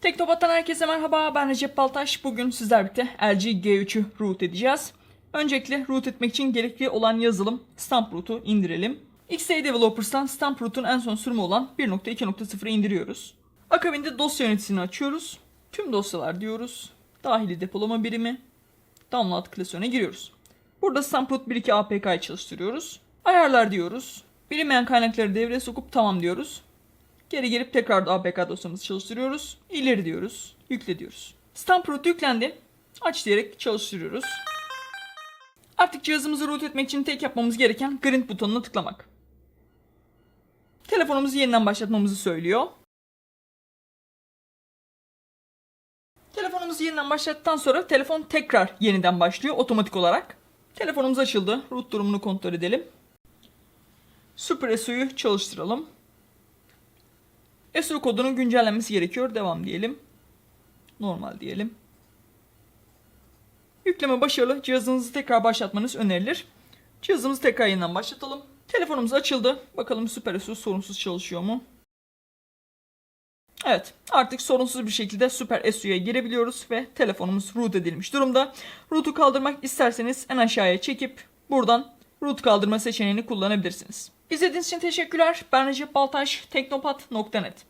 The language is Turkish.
Teknopat'tan herkese merhaba. Ben Recep Baltaş. Bugün sizler birlikte LG G3'ü root edeceğiz. Öncelikle root etmek için gerekli olan yazılım Stamp Root'u indirelim. XA Developers'tan Stamp Root'un en son sürümü olan 1.2.0'ı indiriyoruz. Akabinde dosya yöneticisini açıyoruz. Tüm dosyalar diyoruz. Dahili depolama birimi. Download klasörüne giriyoruz. Burada Stamp Root 1.2 APK'yı çalıştırıyoruz. Ayarlar diyoruz. Bilinmeyen kaynakları devreye sokup tamam diyoruz. Geri gelip tekrar da APK dosyamızı çalıştırıyoruz. İleri diyoruz. Yükle diyoruz. Stamp root yüklendi. Aç diyerek çalıştırıyoruz. Artık cihazımızı root etmek için tek yapmamız gereken grind butonuna tıklamak. Telefonumuzu yeniden başlatmamızı söylüyor. Telefonumuzu yeniden başlattıktan sonra telefon tekrar yeniden başlıyor otomatik olarak. Telefonumuz açıldı. Root durumunu kontrol edelim. Super SU'yu çalıştıralım. SU kodunun güncellenmesi gerekiyor. Devam diyelim. Normal diyelim. Yükleme başarılı. Cihazınızı tekrar başlatmanız önerilir. Cihazımızı tekrar yeniden başlatalım. Telefonumuz açıldı. Bakalım Super SU sorunsuz çalışıyor mu? Evet, artık sorunsuz bir şekilde Super SU'ya girebiliyoruz ve telefonumuz root edilmiş durumda. Root'u kaldırmak isterseniz en aşağıya çekip buradan root kaldırma seçeneğini kullanabilirsiniz. İzlediğiniz için teşekkürler. Ben Recep Baltaş, teknopat.net.